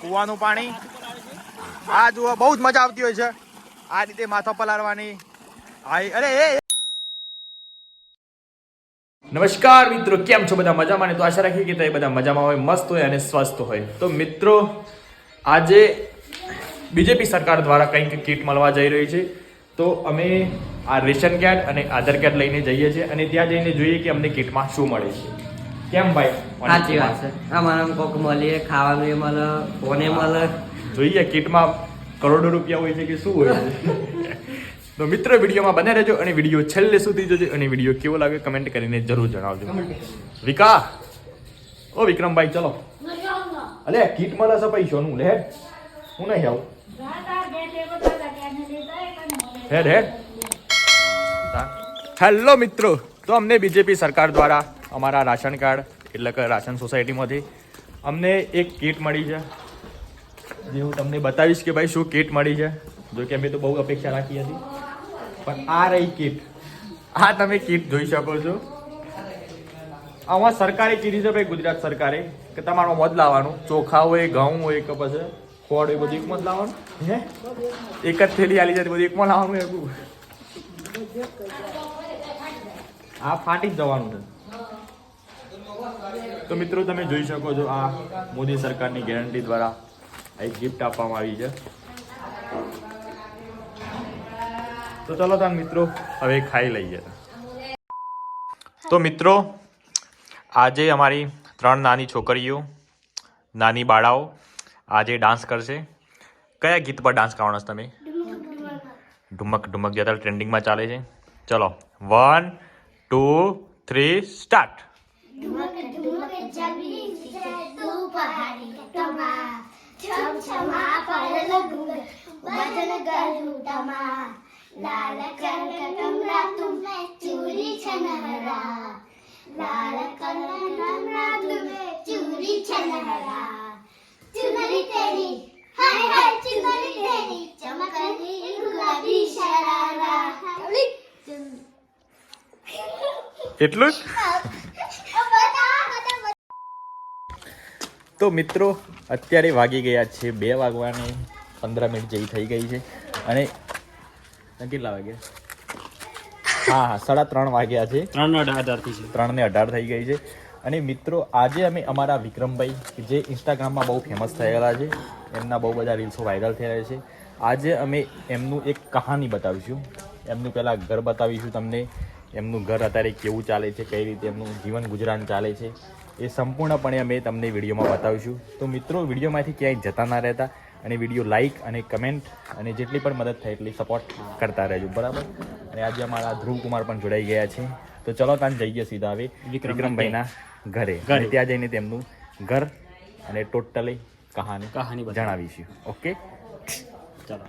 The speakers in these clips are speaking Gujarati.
કૂવાનું પાણી. આ જુઓ, બહુ જ મજા આવતી હોય છે. આ રીતે માથો પલાળવાની. આઈ અરે એ. નમસ્કાર મિત્રો, કેમ છો બધા મજામાં? તો આશા રાખીએ કે તમે બધા મજામાં હોય, મસ્ત હોય અને સ્વસ્થ હોય. તો મિત્રો, આજે બીજેપી સરકાર દ્વારા કંઈક કીટ મળવા જઈ રહી છે. તો અમે આ રેશન કાર્ડ અને આધાર કાર્ડ લઈને જઈએ છીએ અને ત્યાં જઈને જોઈએ કે અમને કીટમાં શું મળે છે. કેમ ભાઈ? સાચી વાત છે. અમારા કોક મળીએ ખાવાનું એ મળે ફોને મળે. જોઈએ કીટમાં કરોડો રૂપિયા હોય છે કે શું હોય છે? તો મિત્ર વિડીયોમાં બને રહેજો અને વીડિયો છેલ્લે સુધી જોજો અને વીડિયો કેવો લાગે કમેન્ટ કરીને જરૂર જણાવજો. વિકા! ઓ વિક્રમભાઈ ચલો. અલે કીટ મળે છે પૈસોનું લે હું નહીં આવું. હેડ હેડ. હેલો મિત્રો. તો અમને બીજેપી સરકાર દ્વારા અમારા રાશન કાર્ડ, એટલે કે રાશન સોસાયટીમાંથી. અમને એક કીટ મળી છે. જે હું તમને બતાવીશ કે ભાઈ શું કીટ મળી છે. જો કે અમે તો બહુ અપેક્ષા રાખી હતી. પણ આ રહી કીટ. આ તમે કીટ જોઈ શકો છો. આમાં સરકારે કીધી છે ભાઈ ગુજરાત સરકારે કે તમારો મધ લાવવાનું. ચોખા હોય, ઘઉં હોય કે પછી ખોડ હોય, બધું એકમાં જ લાવવાનું. હે? એક જ થેલી આલી જતી બધું એકમાં લાવવાનું એવું આ ફાટી જ જવાનું છે. તો મિત્રો, તમે જોઈ શકો છો આ મોદી સરકારની ગેરંટી દ્વારા એક ગિફ્ટ આપવામાં આવી છે. તો ચલો તાન મિત્રો, હવે ખાઈ લઈએ. તો મિત્રો, આજે અમારી ત્રણ નાની છોકરીઓ, નાની બાળાઓ આજે ડાન્સ કરશે. કયા ગીત પર ડાન્સ કરવાનો છો તમે? ઢુમક ઢુમક. જે અત્યારે ટ્રેન્ડિંગમાં ચાલે છે. ચલો. વન ટુ થ્રી સ્ટાર્ટ ઢુમક ઢુમક જબરી તું પહાડી કમા છમ છમા પડલ ગુંગ વજન ગરુ તમા લાલ કનક કમરા તુમ ચૂરી છનહરા લાલ કનક કમરા તુમ ચૂરી છનહરા ચુનરી તેરી હાય હાય ચુનરી તેરી ચમકની ગુલાબી શરારા એટલું જ તો મિત્રો અત્યારે વાગી ગયા છે બે વાગવાની પંદર મિનિટ જેવી થઈ ગઈ છે. અને કેટલા વાગ્યા હા હા સાડા ત્રણ વાગ્યા છે. ત્રણ અઢારથી છે. ત્રણ ને અઢાર થઈ ગઈ છે. અને મિત્રો આજે અમે અમારા વિક્રમભાઈ જે ઇન્સ્ટાગ્રામમાં બહુ ફેમસ થયેલા છે એમના બહુ બધા રીલ્સો વાયરલ થયા છે. આજે અમે એમનું એક કહાની બતાવીશું. એમનું પહેલાં ઘર બતાવીશું તમને. એમનું ઘર અત્યારે કેવું ચાલે છે કઈ રીતે એમનું જીવન ગુજરાન ચાલે છે. એ સંપૂર્ણપણે અમે તમને વિડીયોમાં બતાવીશું. તો મિત્રો વિડીયોમાંથી ક્યાંય જતા ના રહેતા અને વીડિયો લાઇક અને કમેન્ટ અને જેટલી પણ મદદ થાય એટલી સપોર્ટ કરતા રહેજો બરાબર? અને આજે અમારા ધ્રુવ કુમાર પણ જોડાઈ ગયા છે. તો ચલો ત્યાં જઈએ સીધા હવે વિક્રમભાઈના ઘરે. ત્યાં જઈને તેમનું ઘર અને ટોટલી કહાની કહાની જણાવીશું. ઓકે? ચાલો.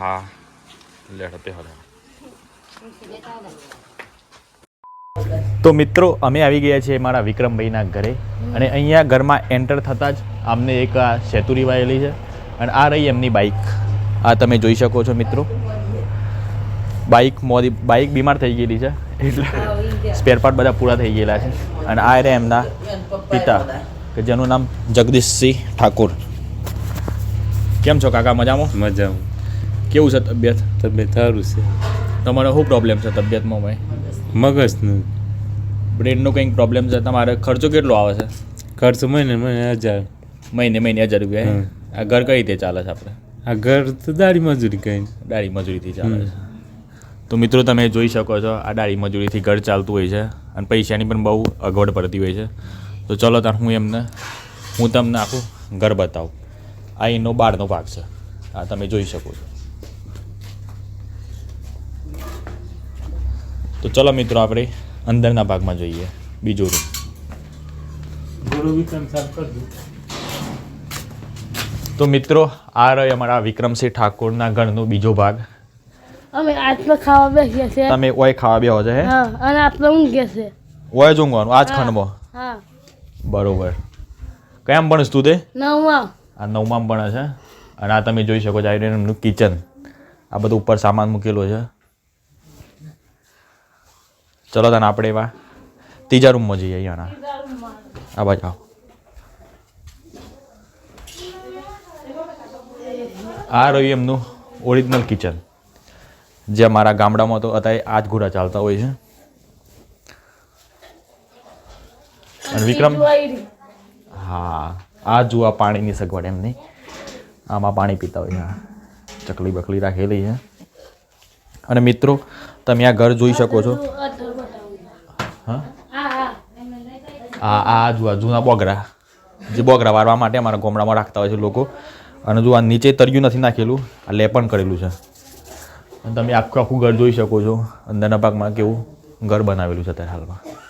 હા હવે તો મિત્રો અમે આવી ગયા છીએ મારા વિક્રમભાઈના ઘરે અને અહીંયા ઘરમાં એન્ટર થતાં જ અમને એક આ સેતુરી વાયેલી છે અને આ રહી એમની બાઇક આ તમે જોઈ શકો છો મિત્રો. બાઇક મોદી બાઇક બીમાર થઈ ગયેલી છે એટલે સ્પેર પાર્ટ બધા પૂરા થઈ ગયેલા છે. અને આ રહ્યા એમના પિતા કે જેનું નામ જગદીશસિંહ ઠાકોર. કેમ છો કાકા મજામાં? મજામાં. કેવું છે તબિયત? તબિયત સારું છે. તમારે શું પ્રોબ્લેમ છે તબિયતમાં ભાઈ? મગજનું. બ્રેનનો કંઈક પ્રોબ્લેમ છે? તમારે ખર્ચો કેટલો આવે છે? ખર્ચ મહિને મહિને હજાર. મહિને મહિને હજાર રૂપિયા આ ઘર કઈ રીતે ચાલે છે આપણે? આ ઘર તો દાડી મજૂરી કઈ દાળી મજૂરીથી ચાલે છે. તો મિત્રો તમે જોઈ શકો છો આ દાળી મજૂરીથી ઘર ચાલતું હોય છે અને પૈસાની પણ બહુ અગવડ પડતી હોય છે. તો ચલો તાર હું એમને હું તમને આખું ઘર બતાવું. આ એનો બારનો ભાગ છે. આ તમે જોઈ શકો છો. તો ચલો મિત્રો આપણે અંદરના ભાગમાં જોઈએ. બીજો રૂમ તો મિત્રો આ રહ્યો અમારા વિક્રમસિંહ ઠાકોરના ઘરનો બીજો ભાગ. અમે આટલો ખાવા બેસીએ છીએ. તમે ઓય ખાવા બેહો છો હે? હા અને આપણે ઊંઘે છે ઓય જ ઊંઘવાનું આજ ખંડમાં. હા. બરોબર. કેમ ભણસ તું તે? નવમાં. આ નવમામાં ભણે છે અને આ તમે જોઈ શકો છો આ રહ્યું એમનું કિચન આ બધું ઉપર સામાન મૂકેલો છે. ચલો તને આપણે એવા ત્રીજા રૂમમાં જઈએ અહીંયાના આ બાજુ આવો. આ રહ્યું એમનું ઓરિજિનલ કિચન જે અમારા ગામડામાં તો અત્યારે આ જ ઘોડા ચાલતા હોય છે. અને વિક્રમ હા આ જુઓ પાણીની સગવડ એમની. આમાં પાણી પીતા હોય ચકલી બકલી રાખેલી છે. અને મિત્રો તમે આ ઘર જોઈ શકો છો. હા? આ આ જુઓ જૂના બોગરા. જે બોગરા વારવા માટે અમારા ગોમડામાં રાખતા હોય છે લોકો. અને જો આ નીચે તર્યું નથી નાખેલું, આ લેપણ કરેલું છે. અને તમે આખું આખું ઘર જોઈ શકો છો. અંદરના ભાગમાં કેવું ઘર બનાવેલું છે અત્યારે હાલમાં.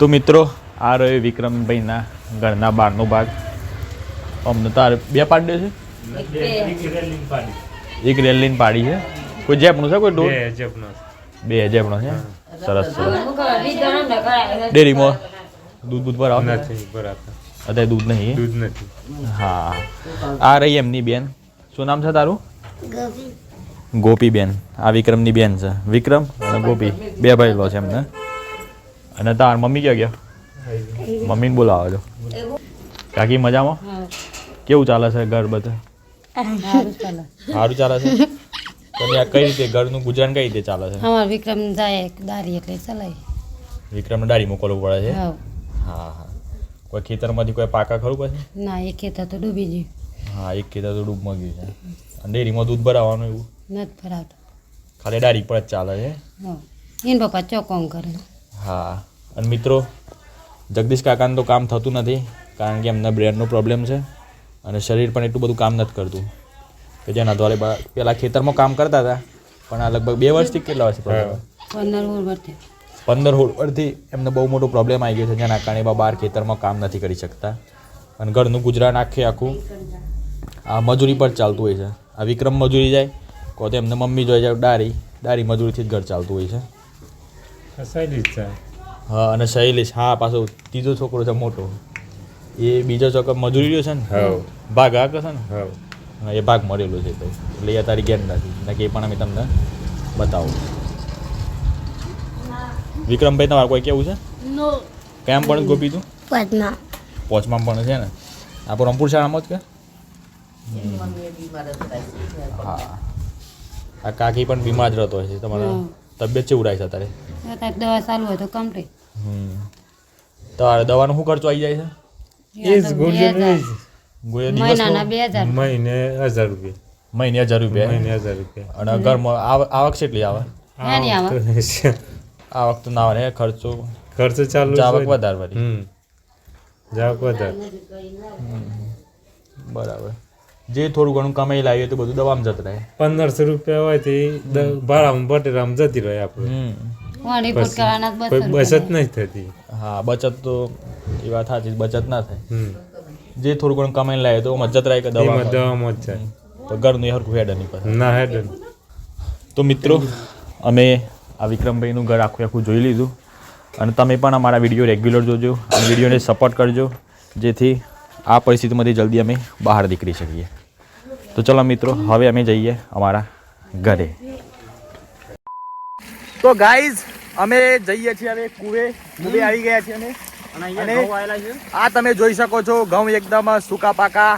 તો મિત્રો આ રહ્યો વિક્રમભાઈના ઘરના બહારનો ભાગ. અમને તાર બે પાડ્યો છે? એક રેલિંગ પાડી છે. કોઈ જેપનું છે કોઈ ડોર બે જપનો છે. સરસ સરસ. ડેરીમાં દૂધ દૂધ પર નથી અત્યારે દૂધ નહીં દૂધ નથી. હા. આ રહી એમની બેન. શું નામ છે તારું? ગોપી. બેન. આ વિક્રમની બેન છે. વિક્રમ અને ગોપી. બે ભાઈ લો છે એમને. અને તાર મમ્મી ક્યાં ગયા? મમ્મીને બોલાવો છો કાકી મજામાં? કેવું ચાલે છે ઘર બધે? સારું ચાલે છે? તમે આ કઈ રીતે ઘરનું ગુજરાન કઈ રીતે ચાલે છે? અમાર વિક્રમ જાય દારી એટલે ચલાય. વિક્રમને દારી મોકલવું પડે છે? હા. હા કોઈ ખેતરમાંથી કોઈ પાકા ખરું પછી? ના એક ખેતર તો ડૂબી ગયું. હા એક ખેતર તો ડૂબમાં ગયું છે. અને ડેરીમાં દૂધ ભરાવાનું એવું? નથી ભરાવતો ખાલી દારી પર જ ચાલે છે? હા. એને પપ્પા ચોકોમ કરે. હા. અને મિત્રો જગદીશ કાકાને તો કામ થતું નથી કારણ કે એમના બ્રેનનો પ્રોબ્લેમ છે અને શરીર પણ એટલું બધું કામ નથી કરતું. કે જેના દ્વારે પહેલાં ખેતરમાં કામ કરતા હતા પણ આ લગભગ બે વર્ષથી કેટલા વર્ષથી પ્રોબ્લેમ પંદર વર્ષથી. પંદર એમને બહુ મોટો પ્રોબ્લેમ આવી ગયો છે જેના કારણે બા બહાર ખેતરમાં કામ નથી કરી શકતા. અને ઘરનું ગુજરાન આખે આખું આ મજૂરી પર ચાલતું હોય છે. આ વિક્રમ મજૂરી જાય કો તો એમને મમ્મી જોઈ જાય ડારી ડારી મજૂરીથી જ ઘર ચાલતું હોય છે. હા અને શૈલેષ હા પાછો ત્રીજો છોકરો છે મોટો. એ બીજો છોકરો મજૂરી રહ્યો છે ને? ભાગ આ છે ને? હા હા, એ ભાગ મળેલો છે ભાઈ. એટલે એ તારી ગેમ નથી. કે એ પણ અમે તમને બતાવું. વિક્રમભાઈ તમારે કોઈ કેવું છે? કેમ પણ ગોપી તું? પોચમાં પણ છે ને? આ પણ રંગપુર શાળામાં જ કે? હા. આ કાકી પણ બીમાર જ રહેતો હોય છે. તમારા તબિયત છે ઉડાય છે અત્યારે? અત્યારે દવા ચાલુ હોય તો કમ્પ્લીટ. હમ. તમારે દવાનો શું ખર્ચો આવી જાય છે? એ જ મહિનાના બે હજાર. મહિને હજાર રૂપિયા. મહિને હજાર રૂપિયા? મહિને હજાર રૂપિયા. અને ઘરમાં આવ- આવક કેટલી આવે. આવક તો ના આવે ખર્ચો? ખર્ચો ચાલુ આવક વધારે વળી. હમ. જાવક વધારે. બરાબર. જે થોડું ઘણું કમાઈ લાવીએ તો બધું દવામાં જતું રહે. પંદરસો રૂપિયા હોય તે દ- ભાડામાં બટેરામાં જતી રહે આપણે. રિપોર્ટ કરવાના જ બચત નહીં થતી. હા બચત તો એ વાત સાચી બચત ના થાય. જે થોડું ઘણું કમાઈને લાવે તો મજત જત કે દવા દવામાં. જ જાય તો ઘરનું એ હરખું હેડ પર ના હેડ તો મિત્રો અમે આ વિક્રમભાઈનું ઘર આખું આખું જોઈ લીધું. અને તમે પણ અમારા વીડિયો રેગ્યુલર જોજો અને વિડીયોને સપોર્ટ કરજો જેથી આ પરિસ્થિતિમાંથી જલ્દી અમે બહાર નીકળી શકીએ. તો ચલો મિત્રો હવે અમે જઈએ અમારા ઘરે. તો ગાઈઝ અમે જઈએ છીએ હવે કુવે. કુવે આવી ગયા છીએ અમે. અને આ તમે જોઈ શકો છો ઘઉં એકદમ સૂકા પાકા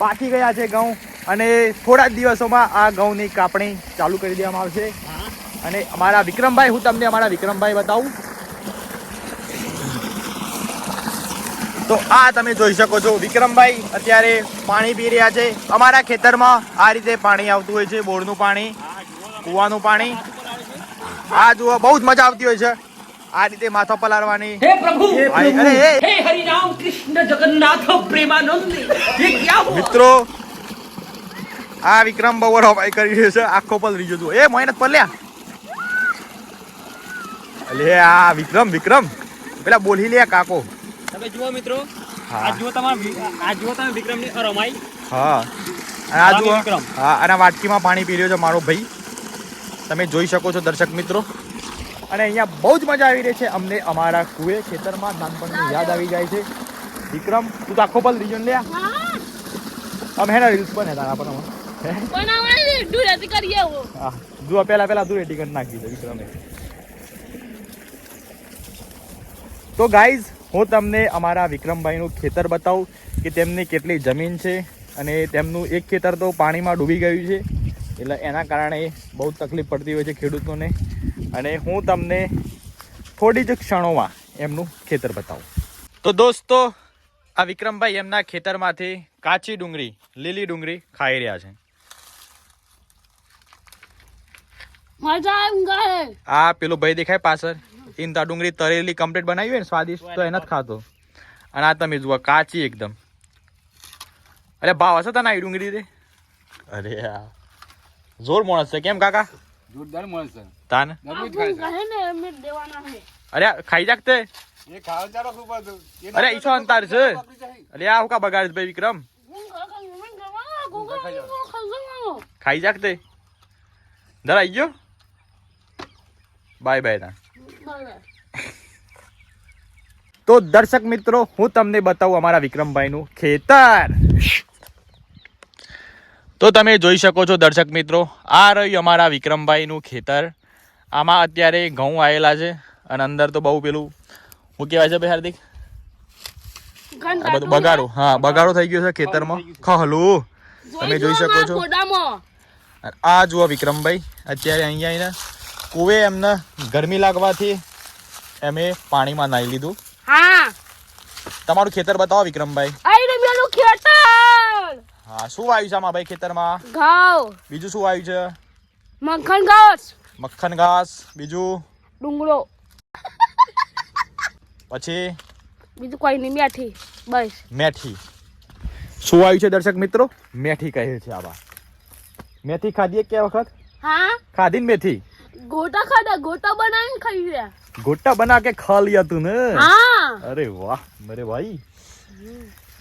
પાકી ગયા છે ઘઉં. અને થોડા જ દિવસોમાં આ ઘઉંની કાપણી ચાલુ કરી દેવામાં આવશે. અને અમારા વિક્રમભાઈ હું તમને અમારા વિક્રમભાઈ બતાવું. તો આ તમે જોઈ શકો છો વિક્રમભાઈ અત્યારે પાણી પી રહ્યા છે. અમારા ખેતરમાં આ રીતે પાણી આવતું હોય છે બોરનું પાણી કૂવાનું પાણી. આ જુઓ બહુ જ મજા આવતી હોય છે. આ રીતે માથો પલાળવાની. હે પ્રભુ! હે હરિ રામ કૃષ્ણ જગન્નાથ પ્રેમાનંદી હે! ક્યા મિત્રો આ વિક્રમ બવર હવાઈ કરી રહ્યો છે. આખો પલ રીજો જુઓ. એ મહેનત પલ્યા અલે આ વિક્રમ વિક્રમ. પેલા બોલી લે કાકો. તમે જુઓ મિત્રો આ જુઓ તમાર આ જુઓ તમે વિક્રમની રમાઈ હા. આ જુઓ. હા અને વાટકીમાં પાણી પી રહ્યો છે મારો ભાઈ. તમે જોઈ શકો છો દર્શક મિત્રો. અને અહીંયા બહુ જ મજા આવી રહી છે. અમને અમારા કુએ ખેતરમાં નાનપણની યાદ આવી જાય છે. વિક્રમ તું તો આખો પલ રીજો ને લે અમે હેના રીલ્સ પણ હેતા આપણ અમે. જુઓ પેલા પેલા તું રેડી કરી નાખી દે વિક્રમે. તો ગાઈઝ હું તમને અમારા વિક્રમભાઈનું ખેતર બતાવું કે તેમની કેટલી જમીન છે અને તેમનું એક ખેતર તો પાણીમાં ડૂબી ગયું છે. એટલે એના કારણે બહુ તકલીફ પડતી હોય છે ખેડૂતોને. અને હું તમને થોડી જ ક્ષણોમાં એમનું ખેતર બતાવું. તો દોસ્તો આ વિક્રમભાઈ એમના ખેતરમાંથી કાચી ડુંગળી લીલી ડુંગળી ખાઈ રહ્યા છે. આ પેલો ભાઈ દેખાય પાછળ? ઈન ડુંગળી તરેલી કમ્પ્લીટ બનાવી હોય ને સ્વાદિષ્ટ તો એને જ ખાતો અને આ તમે જુઓ કાચી એકદમ. અરે ભાવ હશે તને આવી ડુંગળી રે અરે યાર. જોર માણસ છે. કેમ કાકા? જોરદાર તાન? દેવાના છે. અરે ખાઈ જાક તે. છે એ ખાવા ચાલો ખૂબ હતું અરે ઈસો અંતાર છે? અરે આ હુકા બગાડ ભાઈ વિક્રમ? ખાઈ જાક તે. જરા આઈ ગયો. બાય બાય ના તો દર્શક મિત્રો હું તમને બતાવું અમારા વિક્રમભાઈનું ખેતર. તો તમે જોઈ શકો છો દર્શક મિત્રો આ રહ્યું અમારા વિક્રમભાઈનું ખેતર. આમાં અત્યારે ઘઉં આવેલા છે અને અંદર તો બહુ પેલું શું કહેવાય છે ભાઈ હાર્દિક? આ બધું બગાડો. હા બગાડો થઈ ગયો છે ખેતરમાં. ખહલો તમે જોઈ શકો છો. આ જુઓ વિક્રમભાઈ અત્યારે અહીંયા આવીને કુવે એમને ગરમી લાગવાથી એમે પાણીમાં નાહી લીધું. તમારું ખેતર બતાવો વિક્રમભાઈ. હા શું આવ્યું છે આમાં ભાઈ ખેતરમાં? ઘાવ. બીજું શું આવ્યું છે? મખણ ઘાસ. મક્ખન ઘાસ. બીજું? ડુંગળો. પછી? બીજું કોઈ નહીં મેઠી બસ. મેથી. શું આવ્યું છે દર્શક મિત્રો? મેથી કહે છે આવા. મેથી ખાધી એક કે વખત? હા? ખાધી ને મેથી? ગોટા ખાધા ગોટા બનાવીને ખાઈ રહ્યા ગોટા બના કે ખા લિયા તું ને? હા. અરે વાહ અરે ભાઈ.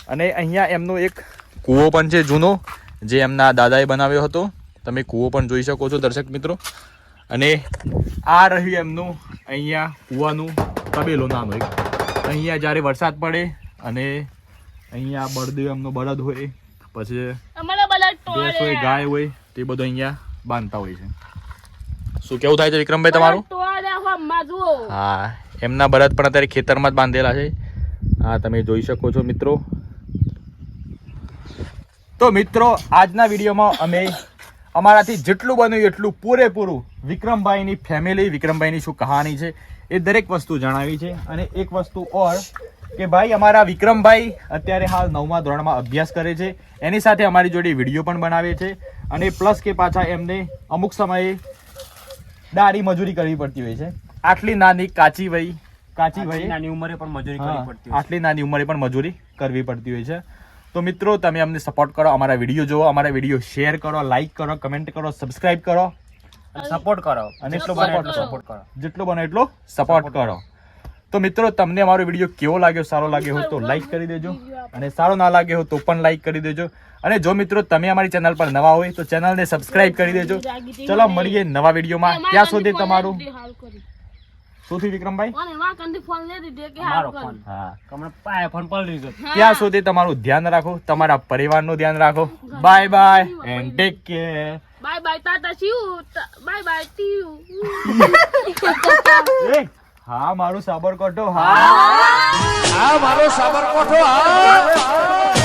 અને અહીંયા એમનો એક કૂવો પણ છે જૂનો જે એમના દાદાએ બનાવ્યો હતો. તમે કૂવો પણ જોઈ શકો છો દર્શક મિત્રો. અને આ રહ્યું એમનું અહીંયા કૂવાનું તબેલો નાનો એક. અહીંયા જ્યારે વરસાદ પડે અને અહીંયા બળદ એમનો બળદ હોય પછી ભેંસ હોય ગાય હોય તે બધું અહીંયા બાંધતા હોય છે. શું કેવું થાય છે વિક્રમભાઈ તમારું? હા એમના બળદ પણ અત્યારે ખેતરમાં જ બાંધેલા છે. હા તમે જોઈ શકો છો મિત્રો તો મિત્રો આજના વિડીયોમાં અમે અમારાથી જેટલું બન્યું એટલું પૂરેપૂરું વિક્રમભાઈની ફેમિલી વિક્રમભાઈની શું કહાની છે એ દરેક વસ્તુ જણાવી છે. અને એક વસ્તુ ઓર કે ભાઈ અમારા વિક્રમભાઈ અત્યારે હાલ નવમા ધોરણમાં અભ્યાસ કરે છે. એની સાથે અમારી જોડે વીડિયો પણ બનાવે છે. અને પ્લસ કે પાછા એમને અમુક સમયે દાડી મજૂરી કરવી પડતી હોય છે. આટલી નાની કાચી વય કાચી વય નાની ઉંમરે પણ મજૂરી કરવી પડતી આટલી નાની ઉંમરે પણ મજૂરી કરવી પડતી હોય છે. તો મિત્રો તમે અમને સપોર્ટ કરો અમારા વીડિયો જોવો અમારા વીડિયો શેર કરો લાઈક કરો કમેન્ટ કરો સબસ્ક્રાઇબ કરો સપોર્ટ કરો. અને એટલો બને સપોર્ટ એટલો સપોર્ટ કરો. જેટલો બને એટલો સપોર્ટ કરો. તો મિત્રો તમને અમારો વીડિયો કેવો લાગ્યો? સારો લાગ્યો હોય તો લાઈક કરી દેજો. અને સારો ના લાગ્યો હોય તો પણ લાઈક કરી દેજો. અને જો મિત્રો તમે અમારી ચેનલ પર નવા હોય તો ચેનલને સબસ્ક્રાઇબ કરી દેજો. ચલો મળીએ. નવા વિડીયોમાં ત્યાં સુધી તમારું શું થયું વિક્રમભાઈ? ફોન લે દીધો કે મારો ફોન. હા. હમણાં પાય ફોન પલળી ગયો ત્યાં સુધી તમારું ધ્યાન રાખો તમારા પરિવારનું ધ્યાન રાખો. Bye bye and take care bye bye tata you bye bye TU હા મારું સાબરકોઠો હા. હા મારો સાબરકોઠો હા.